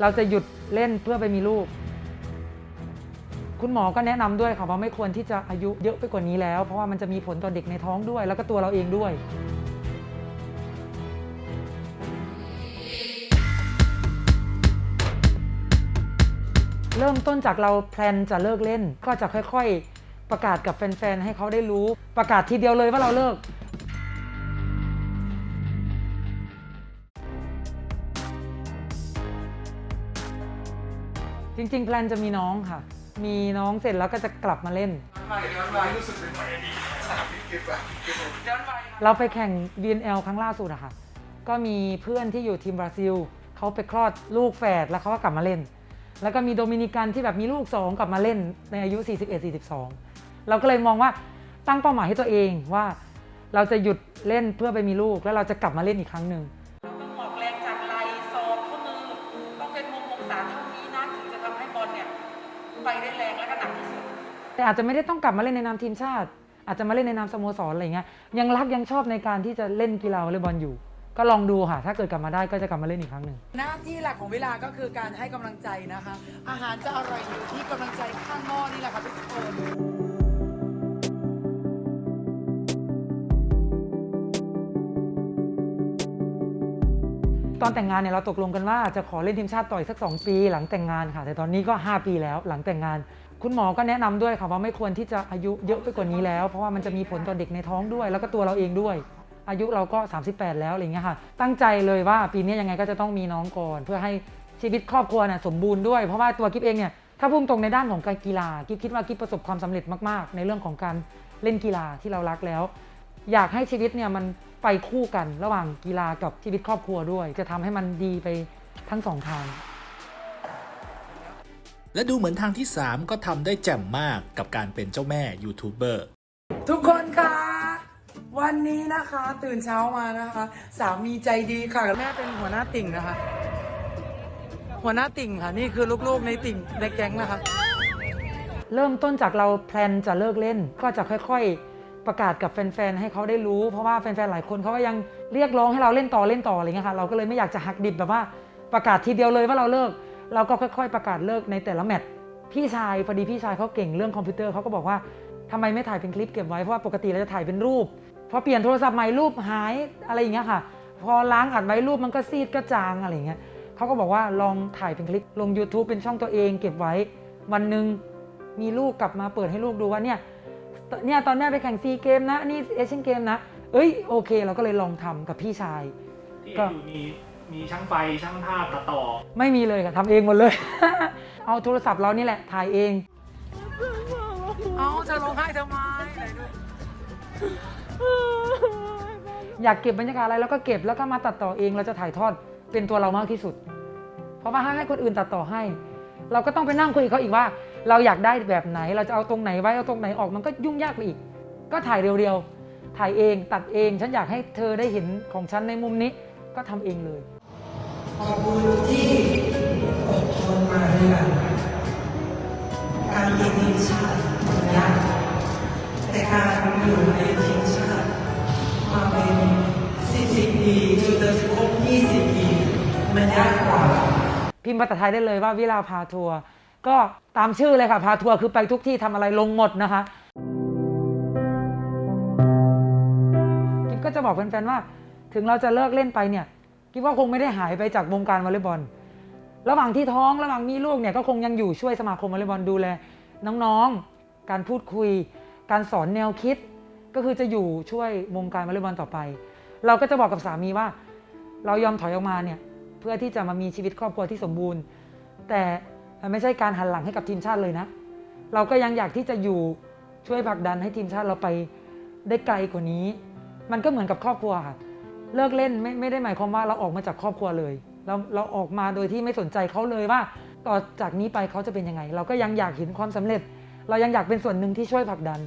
เราจะหยุดเล่นเพื่อไปมีลูก คุณหมอก็แนะนำด้วยค่ะว่าไม่ควรที่จะอายุเยอะไปกว่านี้แล้ว เพราะว่ามันจะมีผลต่อเด็กในท้องด้วย แล้วก็ตัวเราเองด้วย เริ่มต้นจากเราแพลนจะเลิกเล่น ก็จะค่อยๆ ประกาศกับแฟนๆ ให้เขาได้รู้ ประกาศทีเดียวเลยว่าเราเลิก จริง ๆ แพลนจะมีน้องค่ะ มีน้องเสร็จแล้วก็จะกลับมาเล่น ย้อนวัยรู้สึกเป็นวัยอดีตสามสิบกิฟต์อะกิฟต์ย้อนวัยเราไปแข่ง BNL ครั้งล่าสุดอะค่ะ ก็มีเพื่อนที่อยู่ทีมบราซิล เขาไปคลอดลูกแฝดแล้วเขาก็กลับมาเล่น แล้วก็มีโดมินิกันที่แบบมีลูก2กลับมาเล่นในอายุ 41-42 เราก็เลยมองว่าตั้งเป้าหมายให้ตัวเองว่า เราจะหยุดเล่นเพื่อไปมีลูกแล้วเราจะกลับมาเล่นอีกครั้งหนึ่ง แต่อาจจะไม่ได้ต้องกลับมาเล่นในนามทีมชาติ อาจจะมาเล่นในนามสโมสรอะไรเงี้ยยังรักยังชอบในการที่จะเล่นกีฬาวอลเลย์บอลอยู่ ก็ลองดูค่ะ ถ้าเกิดกลับมาได้ก็จะกลับมาเล่นอีกครั้งหนึ่ง หน้าที่หลักของเวลาก็คือการให้กำลังใจนะคะ อาหารจะอร่อยอยู่ที่กำลังใจข้างหม้อนี่แหละค่ะทุกคนตอนแต่งงานเนี่ยเราตกลงกันว่าจะขอเล่นทีมชาติต่ออีกสัก 2 ปีหลังแต่งงานค่ะ แต่ตอนนี้ก็ 5 ปีแล้วหลังแต่งงาน คุณหมอก็แนะนำด้วยค่ะว่าไม่ควรที่จะอายุเยอะไปกว่านี้แล้ว เพราะว่ามันจะมีผลต่อเด็กในท้องด้วย แล้วก็ตัวเราเองด้วย อายุเราก็ 38 แล้วอะไรเงี้ยค่ะ ตั้งใจเลยว่าปีนี้ยังไงก็จะต้องมีน้องก่อน เพื่อให้ชีวิตครอบครัวเนี่ยสมบูรณ์ด้วย เพราะว่าตัวกิ๊บเองเนี่ยถ้าพุ่งตรงในด้านของการกีฬากิ๊บคิดว่ากิ๊บประสบความสำเร็จมากๆ ในเรื่องของการเล่นกีฬาที่เรารักแล้ว อยากให้ชีวิตเนี่ยมันไปคู่กันระหว่างกีฬากับชีวิตครอบครัวด้วย จะทำให้มันดีไปทั้งสองทาง และดูเหมือนทางที่ 3 ก็ทำได้แจ่มมากกับการเป็นเจ้าแม่ยูทูบเบอร์ทุกคนค่ะวันนี้นะคะ ตื่นเช้ามานะคะ สามีใจดีค่ะแม่เป็นหัวหน้าติ่งนะคะ หัวหน้าติ่งค่ะ นี่คือลูกๆในติ่งในแก๊งนะคะ เริ่มต้นจากเราแพลนจะเลิกเล่น ก็จะค่อยๆ ประกาศกับแฟนๆ ให้เขาได้รู้ เพราะว่าแฟนๆ หลายคนเขาก็ยังเรียกร้องให้เราเล่นต่อเล่นต่ออะไรเงี้ยค่ะ เราก็เลยไม่อยากจะหักดิบแบบว่าประกาศทีเดียวเลยว่าเราเลิก เราก็ค่อยๆประกาศเลิกในแต่ละแมตช์พี่ชายพอดีพี่ชายเขาเก่งเรื่องคอมพิวเตอร์เขาก็บอกว่าทำไมไม่ถ่ายเป็นคลิปเก็บไว้เพราะว่าปกติเราจะถ่ายเป็นรูปพอเปลี่ยนโทรศัพท์ใหม่รูปหายอะไรอย่างเงี้ยค่ะ พอล้างอัดไว้รูปมันก็ซีดก็จางอะไรอย่างเงี้ยเขาก็บอกว่าลองถ่ายเป็นคลิปลง YouTube เป็นช่องตัวเอง เก็บไว้วันหนึ่งมีลูกกลับมาเปิดให้ลูกดูว่าเนี่ยเนี่ยตอนแม่ไปแข่งซีเกมนะนี่เอเชียนเกมนะ เอ้ยโอเค เราก็เลยลองทำกับพี่ชาย ก็มี มีช่างไฟช่างภาพตัดต่อ ไม่มีเลยค่ะทำเองหมดเลย เอาโทรศัพท์เรานี่แหละถ่ายเอง เอาจะร้องไห้ทำไมไหนดูอยากเก็บบรรยากาศอะไรแล้วก็เก็บแล้วก็มาตัดต่อเองเราจะถ่ายทอดเป็นตัวเรามากที่สุด เพราะว่าถ้าให้คนอื่นตัดต่อให้ เราก็ต้องไปนั่งคุยกับเขาอีกว่า เราอยากได้แบบไหน เราจะเอาตรงไหนไว้เอาตรงไหนออกมันก็ยุ่งยากไปอีก ก็ถ่ายเร็วๆถ่ายเองตัดเอง ฉันอยากให้เธอได้เห็นของฉันในมุมนี้ก็ทำเองเลย ขอบคุณที่อดทนมาด้วยกันการติดทีมชาติมันยากแต่การอยู่ในทีมชาติมาเป็นสิบสิบปีจนจะครบยี่สิบปีมันยากกว่า พิมพ์ภาษาไทยได้เลยว่าวิลาพาทัวร์ก็ตามชื่อเลยค่ะ พาทัวร์คือไปทุกที่ทำอะไรลงหมดนะคะกิ๊บก็จะบอกแฟนๆว่า ถึงเราจะเลิกเล่นไปเนี่ย กิ๊บว่าคงไม่ได้หายไปจากวงการวอลเลย์บอล ระหว่างที่ท้องระหว่างมีลูกเนี่ยก็คงยังอยู่ช่วยสมาคมวอลเลย์บอลดูแลน้องๆ การพูดคุย การสอนแนวคิด ก็คือจะอยู่ช่วยวงการวอลเลย์บอลต่อไป เราก็จะบอกกับสามีว่า เรายอมถอยออกมาเนี่ยเพื่อที่จะมามีชีวิตครอบครัวที่สมบูรณ์ แต่มันไม่ใช่การหันหลังให้กับทีมชาติเลยนะ เราก็ยังอยากที่จะอยู่ช่วยผลักดันให้ทีมชาติเราไปได้ไกลกว่านี้ มันก็เหมือนกับครอบครัวค่ะ เลิกเล่นไม่ไม่ได้หมายความว่าเราออกมาจากครอบครัวเลย เราเราออกมาโดยที่ไม่สนใจเขาเลยว่าต่อจากนี้ไปเขาจะเป็นยังไง เราก็ยังอยากเห็นความสำเร็จ เรายังอยากเป็นส่วนหนึ่งที่ช่วยผลักดัน